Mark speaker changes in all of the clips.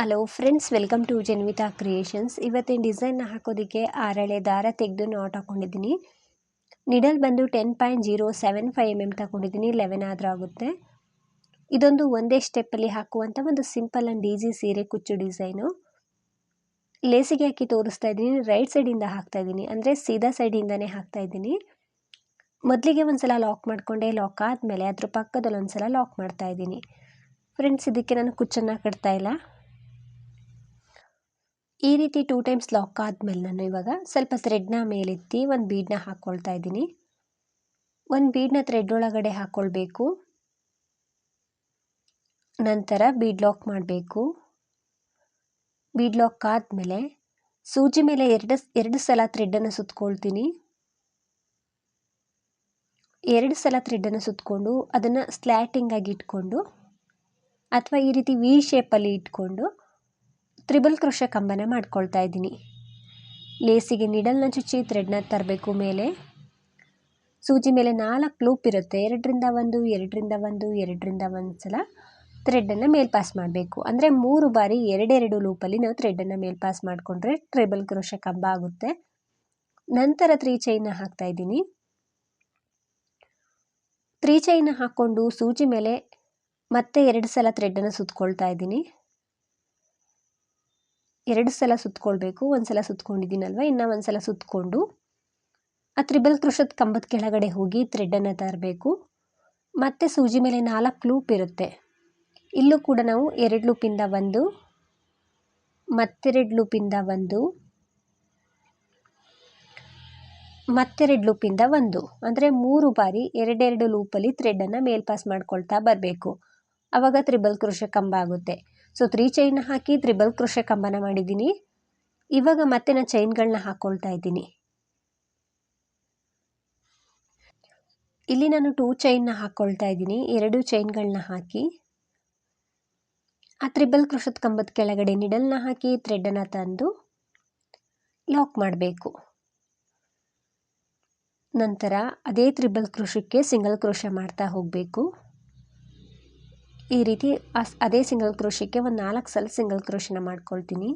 Speaker 1: Hello friends welcome to Janvita creations ಇವತ್ತಿನ ಡಿಸೈನ್ನ ಹಾಕೋದಕ್ಕೆ ಆರಳೆ ದಾರ ತೆಗೆದು ನಾಟ್ ಹಾಕೊಂಡಿದ್ದೀನಿ. ನಿಡಲ್ ಬಂದು ten point zero seven five M M ತಗೊಂಡಿದ್ದೀನಿ ಲೆವೆನ್ ಆದರೂ ಆಗುತ್ತೆ. ಇದೊಂದು ಒಂದೇ ಸ್ಟೆಪ್ಪಲ್ಲಿ ಹಾಕುವಂಥ ಒಂದು ಸಿಂಪಲ್ ಆ್ಯಂಡ್ ಈಸಿ ಸೀರೆ ಕುಚ್ಚು ಡಿಸೈನು ಲೇಸಿಗೆ ಹಾಕಿ ತೋರಿಸ್ತಾ ಇದ್ದೀನಿ ರೈಟ್ ಸೈಡಿಂದ ಹಾಕ್ತಾ ಇದ್ದೀನಿ, ಅಂದರೆ ಸೀದಾ ಸೈಡಿಂದನೇ ಹಾಕ್ತಾ ಇದ್ದೀನಿ. ಮೊದಲಿಗೆ ಒಂದು ಸಲ ಲಾಕ್ ಮಾಡಿಕೊಂಡೆ ಲಾಕ್ ಆದಮೇಲೆ ಅದ್ರ ಪಕ್ಕದಲ್ಲಿ ಒಂದು ಸಲ ಲಾಕ್ ಮಾಡ್ತಾ ಇದ್ದೀನಿ. ಫ್ರೆಂಡ್ಸ್ ಇದಕ್ಕೆ ನಾನು ಕುಚ್ಚನ್ನು ಕಟ್ತಾ ಇಲ್ಲ. ಈ ರೀತಿ ಟೂ ಟೈಮ್ಸ್ ಲಾಕ್ ಆದಮೇಲೆ ನಾನು ಇವಾಗ ಸ್ವಲ್ಪ ಥ್ರೆಡ್ನ ಮೇಲೆತ್ತಿ ಒಂದು ಬೀಡನ್ನ ಹಾಕ್ಕೊಳ್ತಾ ಇದ್ದೀನಿ. ಒಂದು ಬೀಡನ್ನ ಥ್ರೆಡ್ ಒಳಗಡೆ ಹಾಕ್ಕೊಳ್ಬೇಕು ನಂತರ ಬೀಡ್ ಲಾಕ್ ಮಾಡಬೇಕು. ಬೀಡ್ ಲಾಕ್ ಆದಮೇಲೆ ಸೂಜಿ ಮೇಲೆ ಎರಡು ಎರಡು ಸಲ ಥ್ರೆಡ್ಡನ್ನು ಸುತ್ಕೊಳ್ತೀನಿ. ಎರಡು ಸಲ ಥ್ರೆಡ್ಡನ್ನು ಸುತ್ತಕೊಂಡು ಅದನ್ನು ಸ್ಲ್ಯಾಟಿಂಗಾಗಿ ಇಟ್ಕೊಂಡು ಅಥವಾ ಈ ರೀತಿ ವಿ ಶೇಪಲ್ಲಿ ಇಟ್ಕೊಂಡು ತ್ರಿಬಲ್ ಕ್ರೋಶ ಕಂಬನ ಮಾಡ್ಕೊಳ್ತಾ ಇದ್ದೀನಿ. ಲೇಸಿಗೆ ನಿಡಲ್ನ ಚುಚ್ಚಿ ಥ್ರೆಡ್ನ ತರಬೇಕು ಮೇಲೆ. ಸೂಜಿ ಮೇಲೆ ನಾಲ್ಕು ಲೂಪ್ ಇರುತ್ತೆ. ಎರಡರಿಂದ ಒಂದು ಎರಡರಿಂದ ಒಂದು ಎರಡರಿಂದ ಒಂದು ಸಲ ಥ್ರೆಡ್ಡನ್ನು ಮೇಲ್ ಪಾಸ್ ಮಾಡಬೇಕು. ಅಂದರೆ ಮೂರು ಬಾರಿ ಎರಡೆರಡು ಲೂಪಲ್ಲಿ ನಾವು ಥ್ರೆಡ್ಡನ್ನು ಮೇಲ್ ಪಾಸ್ ಮಾಡಿಕೊಂಡ್ರೆ ಟ್ರಿಬಲ್ ಕ್ರೋಶ ಕಂಬ ಆಗುತ್ತೆ. ನಂತರ ತ್ರೀ ಚೈನ್ನ ಹಾಕ್ತಾ ಇದ್ದೀನಿ. ತ್ರೀ ಚೈನ್ನ ಹಾಕ್ಕೊಂಡು ಸೂಜಿ ಮೇಲೆ ಮತ್ತೆ ಎರಡು ಸಲ ಥ್ರೆಡ್ಡನ್ನು ಸುತ್ತಕೊಳ್ತಾ ಇದ್ದೀನಿ. ಎರಡು ಸಲ ಸುತ್ಕೊಳ್ಬೇಕು, ಒಂದು ಸಲ ಸುತ್ಕೊಂಡಿದ್ದೀನಲ್ವ? ಇನ್ನು ಒಂದು ಸಲ ಸುತ್ತಕೊಂಡು ಆ ತ್ರಿಬಲ್ ಕ್ರೋಶದ ಕಂಬದ ಕೆಳಗಡೆ ಹೋಗಿ ಥ್ರೆಡ್ಡನ್ನು ತರಬೇಕು. ಮತ್ತು ಸೂಜಿ ಮೇಲೆ ನಾಲ್ಕು ಲೂಪ್ ಇರುತ್ತೆ. ಇಲ್ಲೂ ಕೂಡ ನಾವು ಎರಡು ಲೂಪಿಂದ ಒಂದು ಮತ್ತೆರಡು ಲೂಪಿಂದ ಒಂದು ಮತ್ತೆರಡು ಲೂಪಿಂದ ಒಂದು. ಅಂದರೆ ಮೂರು ಬಾರಿ ಎರಡೆರಡು ಲೂಪಲ್ಲಿ ಥ್ರೆಡ್ಡನ್ನು ಮೇಲ್ಪಾಸ್ ಮಾಡ್ಕೊಳ್ತಾ ಬರಬೇಕು. ಆವಾಗ ತ್ರಿಬಲ್ ಕ್ರೋಶ ಕಂಬ ಆಗುತ್ತೆ. ಸೊ ತ್ರೀ ಚೈನ್ ಹಾಕಿ ತ್ರಿಬಲ್ ಕೃಷಿ ಕಂಬನ ಮಾಡಿದ್ದೀನಿ. ಇವಾಗ ಮತ್ತೆ ನಾನು ಚೈನ್ಗಳನ್ನ ಹಾಕ್ಕೊಳ್ತಾ ಇದ್ದೀನಿ. ಇಲ್ಲಿ ನಾನು ಟೂ ಚೈನ್ನ ಹಾಕ್ಕೊಳ್ತಾ ಇದ್ದೀನಿ. ಎರಡು ಚೈನ್ಗಳನ್ನ ಹಾಕಿ, ಆ ತ್ರಿಬಲ್ ಕೃಷದ ಕಂಬದ ಕೆಳಗಡೆ ನಿಡಲ್ನ ಹಾಕಿ ಥ್ರೆಡನ್ನು ತಂದು ಲಾಕ್ ಮಾಡಬೇಕು. ನಂತರ ಅದೇ ತ್ರಿಬಲ್ ಕೃಷಕ್ಕೆ ಸಿಂಗಲ್ ಕ್ರೋಶ ಮಾಡ್ತಾ ಹೋಗಬೇಕು. ಈ ರೀತಿ ಅದೇ ಸಿಂಗಲ್ ಕ್ರೋಶಕ್ಕೆ ಒಂದು ನಾಲ್ಕು ಸಲ ಸಿಂಗಲ್ ಕ್ರೋಶನ ಮಾಡ್ಕೊಳ್ತೀನಿ.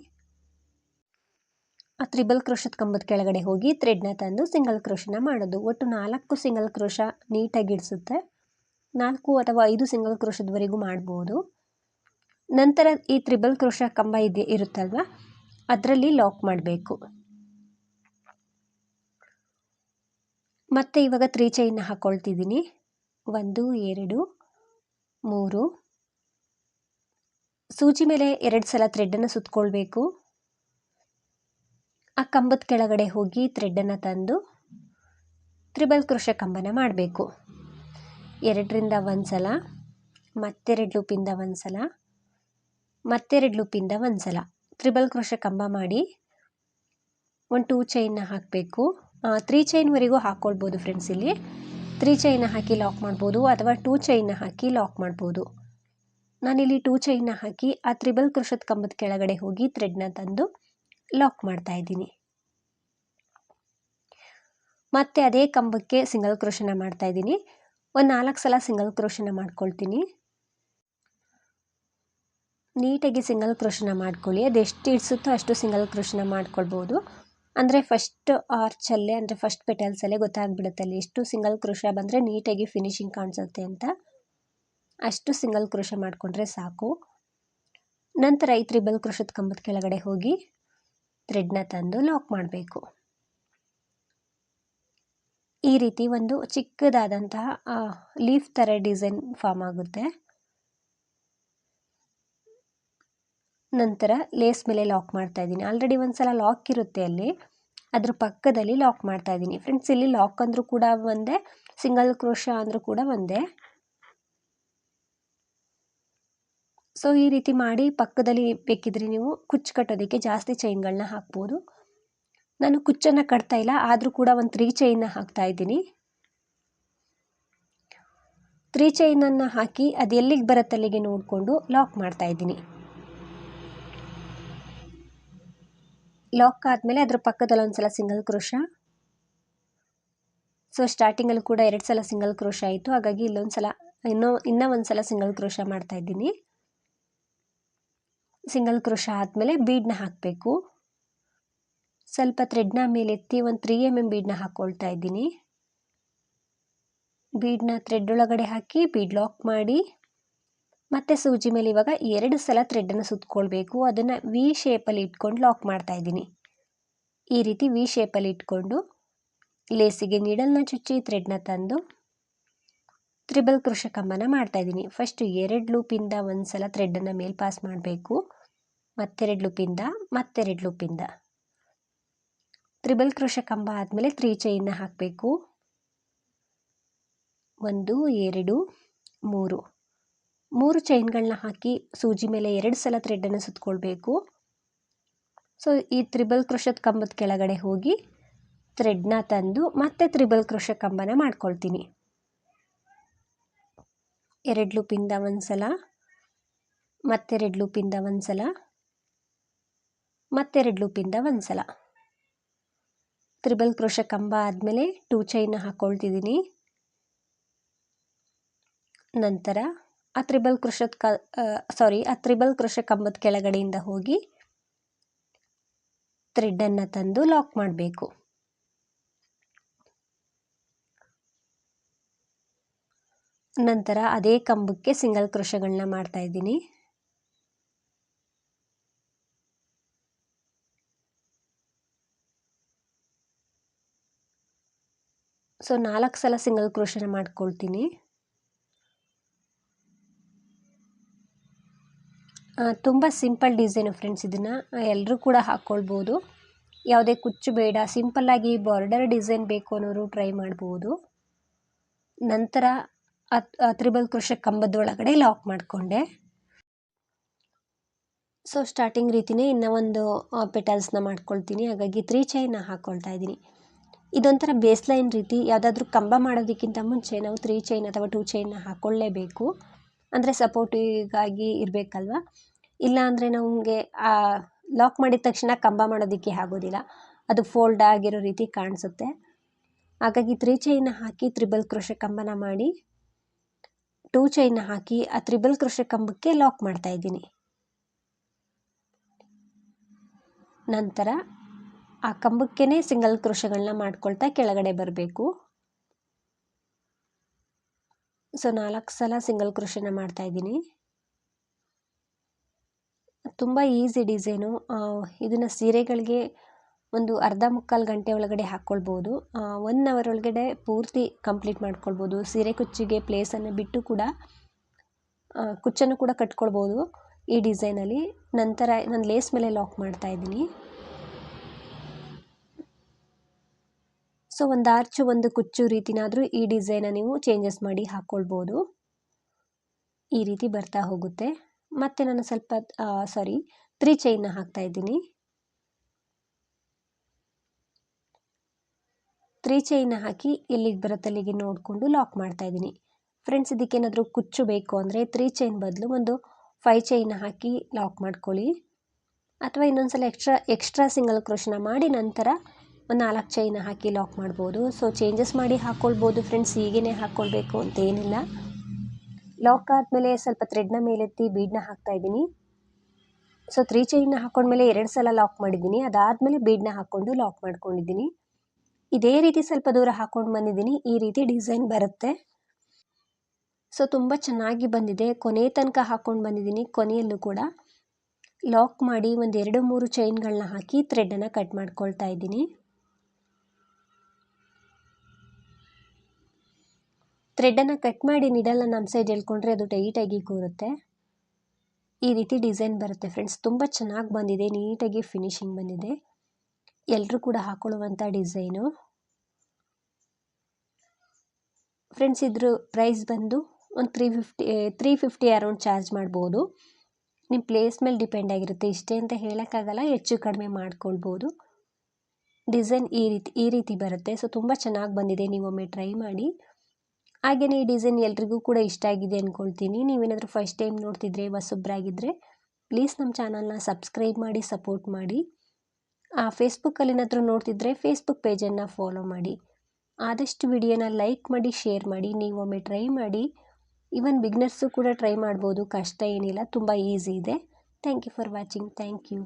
Speaker 1: ಆ ತ್ರಿಬಲ್ ಕ್ರೋಶದ ಕಂಬದ ಕೆಳಗಡೆ ಹೋಗಿ ಥ್ರೆಡ್ನ ತಂದು ಸಿಂಗಲ್ ಕ್ರೋಶನ ಮಾಡೋದು. ಒಟ್ಟು ನಾಲ್ಕು ಸಿಂಗಲ್ ಕ್ರೋಶ ನೀಟಾಗಿ ಇಡಿಸುತ್ತೆ ನಾಲ್ಕು ಅಥವಾ ಐದು ಸಿಂಗಲ್ ಕ್ರೋಶದವರೆಗೂ ಮಾಡ್ಬೋದು. ನಂತರ ಈ ತ್ರಿಬಲ್ ಕ್ರೋಶ ಕಂಬ ಇದೆ, ಇರುತ್ತಲ್ವ? ಅದರಲ್ಲಿ ಲಾಕ್ ಮಾಡಬೇಕು. ಮತ್ತು ಇವಾಗ ತ್ರೀ ಚೈನ್ ಹಾಕ್ಕೊಳ್ತಿದ್ದೀನಿ ಒಂದು, ಎರಡು, ಮೂರು ಸೂಜಿ ಮೇಲೆ ಎರಡು ಸಲ ಥ್ರೆಡ್ಡನ್ನು ಸುತ್ತಕೊಳ್ಬೇಕು ಆ ಕಂಬದ ಕೆಳಗಡೆ ಹೋಗಿ ಥ್ರೆಡ್ಡನ್ನು ತಂದು ತ್ರಿಬಲ್ ಕ್ರೋಶ ಕಂಬನ ಮಾಡಬೇಕು. ಎರಡರಿಂದ ಒಂದು ಸಲ, ಮತ್ತೆರಡು ಲೂಪಿಂದ ಒಂದು ಸಲ, ಮತ್ತೆರಡು ಲೂಪಿಂದ ಒಂದು ಸಲ. ತ್ರಿಬಲ್ ಕ್ರೋಶ ಕಂಬ ಮಾಡಿ ಒಂದು ಟೂ ಚೈನ್ನ ಹಾಕಬೇಕು. ತ್ರೀ ಚೈನ್ವರೆಗೂ ಹಾಕ್ಕೊಳ್ಬೋದು ಫ್ರೆಂಡ್ಸ್ ಇಲ್ಲಿ. ತ್ರೀ ಚೈನ್ನ ಹಾಕಿ ಲಾಕ್ ಮಾಡ್ಬೋದು ಅಥವಾ ಟೂ ಚೈನ್ನ ಹಾಕಿ ಲಾಕ್ ಮಾಡ್ಬೋದು. ನಾನಿಲ್ಲಿ ಟೂ ಚೈನ್ನ ಹಾಕಿ, ಆ ತ್ರಿಬಲ್ ಕೃಷದ ಕಂಬದ ಕೆಳಗಡೆ ಹೋಗಿ ಥ್ರೆಡ್ನ ತಂದು ಲಾಕ್ ಮಾಡ್ತಾ ಇದ್ದೀನಿ. ಮತ್ತೆ ಅದೇ ಕಂಬಕ್ಕೆ ಸಿಂಗಲ್ ಕ್ರೋಶನ ಮಾಡ್ತಾ ಇದ್ದೀನಿ. ಒಂದು ನಾಲ್ಕು ಸಲ ಸಿಂಗಲ್ ಕ್ರೋಶನ ಮಾಡ್ಕೊಳ್ತೀನಿ. ನೀಟಾಗಿ ಸಿಂಗಲ್ ಕ್ರೋಶನ ಮಾಡ್ಕೊಳ್ಳಿ. ಅದೆಷ್ಟು ಇಡಿಸುತ್ತೋ ಅಷ್ಟು ಸಿಂಗಲ್ ಕ್ರೋಶನ ಮಾಡ್ಕೊಳ್ಬೋದು. ಅಂದರೆ ಫಸ್ಟ್ ಆರ್ಚಲ್ಲೇ ಅಂದರೆ ಫಸ್ಟ್ ಪೆಟಲ್ಸಲ್ಲೇ ಗೊತ್ತಾಗ್ಬಿಡುತ್ತೆ ಅಲ್ಲಿ ಎಷ್ಟು ಸಿಂಗಲ್ ಕ್ರೋಶ ಬಂದರೆ ನೀಟಾಗಿ ಫಿನಿಶಿಂಗ್ ಕಾಣಿಸುತ್ತೆ ಅಂತ. ಅಷ್ಟು ಸಿಂಗಲ್ ಕ್ರೋಶ ಮಾಡಿಕೊಂಡ್ರೆ ಸಾಕು. ನಂತರ ಈ ತ್ರಿಬಲ್ ಕ್ರೋಶದ ಕಂಬದ ಕೆಳಗಡೆ ಹೋಗಿ ಥ್ರೆಡ್ನ ತಂದು ಲಾಕ್ ಮಾಡಬೇಕು. ಈ ರೀತಿ ಒಂದು ಚಿಕ್ಕದಾದಂತಹ ಲೀಫ್ ಥರ ಡಿಸೈನ್ ಫಾರ್ಮ್ ಆಗುತ್ತೆ. ನಂತರ ಲೇಸ್ ಮೇಲೆ ಲಾಕ್ ಮಾಡ್ತಾ ಇದ್ದೀನಿ. ಆಲ್ರೆಡಿ ಒಂದು ಸಲ ಲಾಕ್ ಇರುತ್ತೆ ಅಲ್ಲಿ. ಅದ್ರ ಪಕ್ಕದಲ್ಲಿ ಲಾಕ್ ಮಾಡ್ತಾ ಇದ್ದೀನಿ. ಫ್ರೆಂಡ್ಸ್ ಇಲ್ಲಿ ಲಾಕ್ ಅಂದರೂ ಕೂಡ ಒಂದೇ ಸಿಂಗಲ್ ಕ್ರೋಶ ಅಂದರೂ ಕೂಡ ಒಂದೇ. ಸೊ ಈ ರೀತಿ ಮಾಡಿ ಪಕ್ಕದಲ್ಲಿ ಬೇಕಿದ್ರೆ ನೀವು ಕುಚ್ಚು ಕಟ್ಟೋದಕ್ಕೆ ಜಾಸ್ತಿ ಚೈನ್ಗಳನ್ನ ಹಾಕ್ಬೋದು. ನಾನು ಕುಚ್ಚನ್ನು ಕಟ್ತಾ ಇಲ್ಲ, ಆದರೂ ಕೂಡ ಒಂದು ತ್ರೀ ಚೈನ್ನ ಹಾಕ್ತಾ ಇದ್ದೀನಿ. ತ್ರೀ ಚೈನನ್ನು ಹಾಕಿ ಅದು ಎಲ್ಲಿಗೆ ಬರತ್ತಲ್ಲಿಗೆ ನೋಡಿಕೊಂಡು ಲಾಕ್ ಮಾಡ್ತಾ ಇದ್ದೀನಿ. ಲಾಕ್ ಆದಮೇಲೆ ಅದ್ರ ಪಕ್ಕದಲ್ಲಿ ಒಂದು ಸಲ ಸಿಂಗಲ್ ಕ್ರೋಶ ಸೊ ಸ್ಟಾರ್ಟಿಂಗಲ್ಲಿ ಕೂಡ ಎರಡು ಸಲ ಸಿಂಗಲ್ ಕ್ರೋಶ ಆಯಿತು. ಹಾಗಾಗಿ ಇಲ್ಲೊಂದು ಸಲ ಇನ್ನೂ ಇನ್ನೂ ಒಂದು ಸಲ ಸಿಂಗಲ್ ಕ್ರೋಶ ಮಾಡ್ತಾ ಇದ್ದೀನಿ. ಸಿಂಗಲ್ ಕ್ರೋಶ ಆದಮೇಲೆ ಬೀಡನ್ನ ಹಾಕಬೇಕು. ಸ್ವಲ್ಪ ಥ್ರೆಡ್ನ ಮೇಲೆತ್ತಿ ಒಂದು ತ್ರೀ ಎಂ ಎಂ ಬೀಡನ್ನ ಹಾಕ್ಕೊಳ್ತಾ ಇದ್ದೀನಿ. ಬೀಡನ್ನ ಥ್ರೆಡ್ ಒಳಗಡೆ ಹಾಕಿ ಬೀಡ್ ಲಾಕ್ ಮಾಡಿ, ಮತ್ತು ಸೂಜಿ ಮೇಲೆ ಇವಾಗ ಎರಡು ಸಲ ಥ್ರೆಡನ್ನು ಸುತ್ತಕೊಳ್ಬೇಕು ಅದನ್ನು ವಿ ಶೇಪಲ್ಲಿ ಇಟ್ಕೊಂಡು ಲಾಕ್ ಮಾಡ್ತಾ ಇದ್ದೀನಿ. ಈ ರೀತಿ ವಿ ಶೇಪಲ್ಲಿ ಇಟ್ಕೊಂಡು ಲೇಸಿಗೆ ನೀಡಲ್ನ ಚುಚ್ಚಿ ಥ್ರೆಡ್ನ ತಂದು ತ್ರಿಬಲ್ ಕೃಷ ಕಂಬನ ಮಾಡ್ತಾ ಇದ್ದೀನಿ. ಫಸ್ಟ್ ಎರಡು ಲೂಪಿಂದ ಒಂದು ಸಲ ಥ್ರೆಡ್ಡನ್ನು ಮೇಲ್ ಪಾಸ್ ಮಾಡಬೇಕು. ಮತ್ತೆರಡು ಲೂಪಿಂದ ಮತ್ತೆರಡು ಲೂಪಿಂದ. ತ್ರಿಬಲ್ ಕೃಷ ಕಂಬ ಆದಮೇಲೆ ತ್ರೀ ಚೈನ್ನ ಹಾಕಬೇಕು. ಒಂದು, ಎರಡು, ಮೂರು. ಮೂರು ಚೈನ್ಗಳನ್ನ ಹಾಕಿ ಸೂಜಿ ಮೇಲೆ ಎರಡು ಸಲ ಥ್ರೆಡ್ಡನ್ನು ಸುತ್ತಕೊಳ್ಬೇಕು ಸೊ ಈ ತ್ರಿಬಲ್ ಕೃಷದ ಕಂಬದ ಕೆಳಗಡೆ ಹೋಗಿ ಥ್ರೆಡ್ನ ತಂದು ಮತ್ತೆ ತ್ರಿಬಲ್ ಕೃಷ ಕಂಬನ ಮಾಡ್ಕೊಳ್ತೀನಿ. ಎರಡು ಲೂಪಿಂದ ಒಂದು ಸಲ ಮತ್ತೆರಡು ಲೂಪಿಂದ ಒಂದು ಸಲ ಮತ್ತೆರಡು ಲೂಪಿಂದ ಒಂದು ಸಲ ತ್ರಿಬಲ್ ಕ್ರೋಶ ಕಂಬ ಆದಮೇಲೆ ಟೂ ಚೈನ್ ಹಾಕ್ಕೊಳ್ತಿದ್ದೀನಿ ನಂತರ ಆ ತ್ರಿಬಲ್ ಕೃಷದ ಕ ಸಾರಿ ಆ ತ್ರಿಬಲ್ ಕೃಷ ಕಂಬದ ಕೆಳಗಡೆಯಿಂದ ಹೋಗಿ ಥ್ರೆಡ್ಡನ್ನು ತಂದು ಲಾಕ್ ಮಾಡಬೇಕು. ನಂತರ ಅದೇ ಕಂಬಕ್ಕೆ ಸಿಂಗಲ್ ಕ್ರೋಶಗಳನ್ನ ಮಾಡ್ತಾ ಇದ್ದೀನಿ. ಸೊ, ನಾಲ್ಕು ಸಲ ಸಿಂಗಲ್ ಕ್ರೋಶನ ಮಾಡ್ಕೊಳ್ತೀನಿ. ತುಂಬ ಸಿಂಪಲ್ ಡಿಸೈನು ಫ್ರೆಂಡ್ಸ್ ಇದನ್ನು ಎಲ್ಲರೂ ಕೂಡ ಹಾಕ್ಕೊಳ್ಬೋದು ಯಾವುದೇ ಕುಚ್ಚು ಬೇಡ ಸಿಂಪಲ್ಲಾಗಿ ಬಾರ್ಡರ್ ಡಿಸೈನ್ ಬೇಕು ಅನ್ನೋರು ಟ್ರೈ ಮಾಡ್ಬೋದು. ನಂತರ ತ್ರಿಬಲ್ ಕಂಬದ ಕಂಬದೊಳಗಡೆ ಲಾಕ್ ಮಾಡಿಕೊಂಡೆ. ಸೊ ಸ್ಟಾರ್ಟಿಂಗ್ ರೀತಿಯೇ ಇನ್ನು ಒಂದು ಪೆಟಲ್ಸ್ನ ಮಾಡ್ಕೊಳ್ತೀನಿ. ಹಾಗಾಗಿ ತ್ರೀ ಚೈನ್ನ ಹಾಕ್ಕೊಳ್ತಾ ಇದ್ದೀನಿ. ಇದೊಂಥರ ಬೇಸ್ ಲೈನ್ ರೀತಿ ಯಾವುದಾದ್ರೂ ಕಂಬ ಮಾಡೋದಕ್ಕಿಂತ ಮುಂಚೆ ನಾವು ತ್ರೀ ಚೈನ್ ಅಥವಾ ಟೂ ಚೈನ್ನ ಹಾಕ್ಕೊಳ್ಳೇಬೇಕು ಅಂದರೆ ಸಪೋರ್ಟಿಗಾಗಿ ಇರಬೇಕಲ್ವ? ಇಲ್ಲ ಅಂದರೆ ನಮಗೆ ಲಾಕ್ ಮಾಡಿದ ತಕ್ಷಣ ಕಂಬ ಮಾಡೋದಕ್ಕೆ ಆಗೋದಿಲ್ಲ. ಅದು ಫೋಲ್ಡ್ ಆಗಿರೋ ರೀತಿ ಕಾಣಿಸುತ್ತೆ. ಹಾಗಾಗಿ ತ್ರೀ ಚೈನ್ನ ಹಾಕಿ ತ್ರಿಬಲ್ ಕ್ರೋಶ ಕಂಬನ ಮಾಡಿ ಟೂ ಚೈನ್ ಹಾಕಿ ಆ ತ್ರಿಬಲ್ ಕ್ರೋಶೆ ಕಂಬಕ್ಕೆ ಲಾಕ್ ಮಾಡ್ತಾ ಇದ್ದೀನಿ. ನಂತರ ಆ ಕಂಬಕ್ಕೇ ಸಿಂಗಲ್ ಕೃಷಿಗಳನ್ನ ಮಾಡ್ಕೊಳ್ತಾ ಕೆಳಗಡೆ ಬರಬೇಕು. ಸೊ, ನಾಲ್ಕು ಸಲ ಸಿಂಗಲ್ ಕೃಷಿನ ಮಾಡ್ತಾ ಇದ್ದೀನಿ. ತುಂಬ ಈಸಿ ಡಿಸೈನು. ಇದನ್ನು ಸೀರೆಗಳಿಗೆ ಒಂದು ಅರ್ಧ ಮುಕ್ಕಾಲು ಗಂಟೆ ಒಳಗಡೆ ಹಾಕ್ಕೊಳ್ಬೋದು ಒನ್ ಅವರ್ ಒಳಗಡೆ ಪೂರ್ತಿ ಕಂಪ್ಲೀಟ್ ಮಾಡ್ಕೊಳ್ಬೋದು. ಸೀರೆ ಕುಚ್ಚಿಗೆ ಪ್ಲೇಸನ್ನು ಬಿಟ್ಟು ಕೂಡ ಕುಚ್ಚನ್ನು ಕೂಡ ಕಟ್ಕೊಳ್ಬೋದು ಈ ಡಿಸೈನಲ್ಲಿ ನಂತರ ನಾನು ಲೇಸ್ ಮೇಲೆ ಲಾಕ್ ಮಾಡ್ತಾ ಇದ್ದೀನಿ. ಸೊ ಒಂದು ಆರ್ಚು ಒಂದು ಕುಚ್ಚು ರೀತಿನಾದರೂ ಈ ಡಿಸೈನ ನೀವು ಚೇಂಜಸ್ ಮಾಡಿ ಹಾಕ್ಕೊಳ್ಬೋದು ಈ ರೀತಿ ಬರ್ತಾ ಹೋಗುತ್ತೆ. ಮತ್ತು ನಾನು ಸ್ವಲ್ಪ ಸಾರಿ ತ್ರೀ ಚೈನ್ನ ಹಾಕ್ತಾ ಇದ್ದೀನಿ. ತ್ರೀ ಚೈನ್ ಹಾಕಿ ಎಲ್ಲಿಗೆ ಬರುತ್ತೆ ಅಲ್ಲಿಗೆ ನೋಡಿಕೊಂಡು ಲಾಕ್ ಮಾಡ್ತಾ ಇದ್ದೀನಿ. ಫ್ರೆಂಡ್ಸ್ ಇದಕ್ಕೇನಾದರೂ ಕುಚ್ಚು ಬೇಕು ಅಂದರೆ ತ್ರೀ ಚೈನ್ ಬದಲು ಒಂದು ಫೈ ಚೈನ್ ಹಾಕಿ ಲಾಕ್ ಮಾಡ್ಕೊಳ್ಳಿ. ಅಥವಾ ಇನ್ನೊಂದು ಎಕ್ಸ್ಟ್ರಾ ಎಕ್ಸ್ಟ್ರಾ ಸಿಂಗಲ್ ಕ್ರೋಶನ ಮಾಡಿ ನಂತರ ಒಂದು ನಾಲ್ಕು ಚೈನ್ ಹಾಕಿ ಲಾಕ್ ಮಾಡ್ಬೋದು. ಸೊ ಚೇಂಜಸ್ ಮಾಡಿ ಹಾಕ್ಕೊಳ್ಬೋದು ಫ್ರೆಂಡ್ಸ್ ಹೀಗೇ ಹಾಕ್ಕೊಳ್ಬೇಕು ಅಂತ ಏನಿಲ್ಲ. ಲಾಕ್ ಆದಮೇಲೆ ಸ್ವಲ್ಪ ಥ್ರೆಡ್ನ ಮೇಲೆತ್ತಿ ಬೀಡನ್ನ ಹಾಕ್ತಾ ಇದ್ದೀನಿ. ಸೊ ತ್ರೀ ಚೈನ್ನ ಹಾಕ್ಕೊಂಡ್ಮೇಲೆ ಎರಡು ಸಲ ಲಾಕ್ ಮಾಡಿದ್ದೀನಿ. ಅದಾದಮೇಲೆ ಬೀಡನ್ನ ಹಾಕ್ಕೊಂಡು ಲಾಕ್ ಮಾಡ್ಕೊಂಡಿದ್ದೀನಿ. ಇದೇ ರೀತಿ ಸ್ವಲ್ಪ ದೂರ ಹಾಕ್ಕೊಂಡು ಬಂದಿದ್ದೀನಿ. ಈ ರೀತಿ ಡಿಸೈನ್ ಬರುತ್ತೆ. ಸೊ, ತುಂಬ ಚೆನ್ನಾಗಿ ಬಂದಿದೆ. ಕೊನೆ ತನಕ ಹಾಕ್ಕೊಂಡು ಬಂದಿದ್ದೀನಿ, ಕೊನೆಯಲ್ಲೂ ಕೂಡ. ಲಾಕ್ ಮಾಡಿ ಒಂದು ಎರಡು, ಮೂರು ಚೈನ್ಗಳನ್ನ ಹಾಕಿ ಥ್ರೆಡನ್ನು ಕಟ್ ಮಾಡ್ಕೊಳ್ತಾ ಇದ್ದೀನಿ. ಥ್ರೆಡನ್ನು ಕಟ್ ಮಾಡಿ ನಿಡಲ್ಲ ನಮ್ಮ ಸೈಡ್ ಹೇಳ್ಕೊಂಡ್ರೆ ಅದು ಟೈಟಾಗಿ ಕೂರುತ್ತೆ. ಈ ರೀತಿ ಡಿಸೈನ್ ಬರುತ್ತೆ ಫ್ರೆಂಡ್ಸ್. ತುಂಬ ಚೆನ್ನಾಗಿ ಬಂದಿದೆ, ನೀಟಾಗಿ ಫಿನಿಶಿಂಗ್ ಬಂದಿದೆ. ಎಲ್ಲರೂ ಕೂಡ ಹಾಕೊಳ್ಳುವಂಥ ಡಿಸೈನು ಫ್ರೆಂಡ್ಸ್ ಇದ್ರ ಪ್ರೈಸ್ ಬಂದು ಒಂದು three fifty three fifty around charge ಮಾಡ್ಬೋದು. ನಿಮ್ಮ ಪ್ಲೇಸ್ ಮೇಲೆ ಡಿಪೆಂಡ್ ಆಗಿರುತ್ತೆ. ಇಷ್ಟೇ ಅಂತ ಹೇಳೋಕ್ಕಾಗಲ್ಲ, ಹೆಚ್ಚು ಕಡಿಮೆ ಮಾಡ್ಕೊಳ್ಬೋದು. ಡಿಸೈನ್ ಈ ರೀತಿ ಈ ರೀತಿ ಬರುತ್ತೆ. ಸೊ ತುಂಬ ಚೆನ್ನಾಗಿ ಬಂದಿದೆ. ನೀವೊಮ್ಮೆ ಟ್ರೈ ಮಾಡಿ. ಹಾಗೆಯೇ ಈ ಡಿಸೈನ್ ಎಲ್ರಿಗೂ ಕೂಡ ಇಷ್ಟ ಆಗಿದೆ ಅಂದ್ಕೊಳ್ತೀನಿ ನೀವೇನಾದರೂ ಫಸ್ಟ್ ಟೈಮ್ ನೋಡ್ತಿದ್ರೆ ಹೊಸೊಬ್ಬರಾಗಿದ್ದರೆ ಪ್ಲೀಸ್ ನಮ್ಮ ಚಾನಲ್ನ ಸಬ್ಸ್ಕ್ರೈಬ್ ಮಾಡಿ ಸಪೋರ್ಟ್ ಮಾಡಿ. ಫೇಸ್ಬುಕ್ಕಲ್ಲಿ ಏನಾದರೂ ನೋಡ್ತಿದ್ರೆ ಫೇಸ್ಬುಕ್ ಪೇಜನ್ನು ಫಾಲೋ ಮಾಡಿ. ಆದಷ್ಟು ವಿಡಿಯೋನ ಲೈಕ್ ಮಾಡಿ ಶೇರ್ ಮಾಡಿ ನೀವೊಮ್ಮೆ ಟ್ರೈ ಮಾಡಿ. ಈವನ್ ಬಿಗ್ನರ್ಸು ಕೂಡ ಟ್ರೈ ಮಾಡ್ಬೋದು. ಕಷ್ಟ ಏನಿಲ್ಲ, ತುಂಬ ಈಸಿ ಇದೆ. Thank you for watching thank you